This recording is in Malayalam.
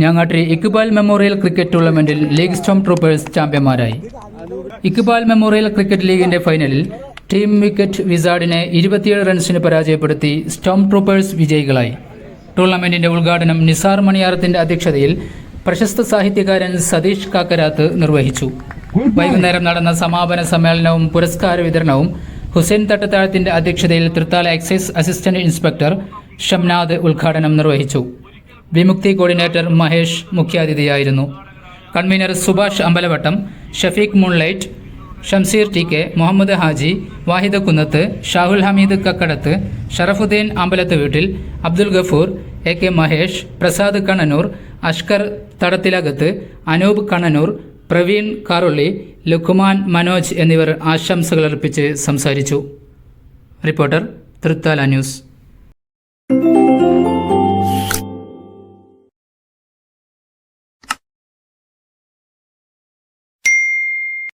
ഞാങ്ങാട്ടിരി ഇക്ബാൽ മെമ്മോറിയൽ ക്രിക്കറ്റ് ടൂർണമെന്റിൽ ലീഗ് സ്റ്റോം ട്രൂപ്പേഴ്സ് ചാമ്പ്യന്മാരായി. ഇക്ബാൽ മെമ്മോറിയൽ ക്രിക്കറ്റ് ലീഗിന്റെ ഫൈനലിൽ ടീം വിക്കറ്റ് വിസാർഡിനെ ഇരുപത്തിയേഴ് റൺസിന് പരാജയപ്പെടുത്തി സ്റ്റോം ട്രൂപ്പേഴ്സ് വിജയികളായി. ടൂർണമെന്റിന്റെ ഉദ്ഘാടനം നിസാർ മണിയാറത്തിന്റെ അധ്യക്ഷതയിൽ പ്രശസ്ത സാഹിത്യകാരൻ സതീഷ് കാക്കരാത്ത് നിർവഹിച്ചു. വൈകുന്നേരം നടന്ന സമാപന സമ്മേളനവും പുരസ്കാര വിതരണവും ഹുസൈൻ തട്ടത്താഴത്തിന്റെ അധ്യക്ഷതയിൽ Thrithala excise assistant inspector Shamnad ഉദ്ഘാടനം നിർവഹിച്ചു. Vimukthi coordinator Mahesh മുഖ്യാതിഥിയായിരുന്നു. Convener Subhash Ambalavattam Shafeeq moonlight Shamseer T K Muhammad Haji Vahida Kunnath Shahul Hameed Kakkadath Sharafuddin Ambalath വീട്ടിൽ അബ്ദുൽ ഗഫൂർ എ കെ മഹേഷ് പ്രസാദ് കണ്ണനൂർ അഷ്കർ തടത്തിലകത്ത് അനൂപ് കണ്ണനൂർ പ്രവീൺ കാറുള്ളി ലുക്കുമാൻ മനോജ് എന്നിവർ ആശംസകളർപ്പിച്ച് സംസാരിച്ചു. Reporter Thrithala news.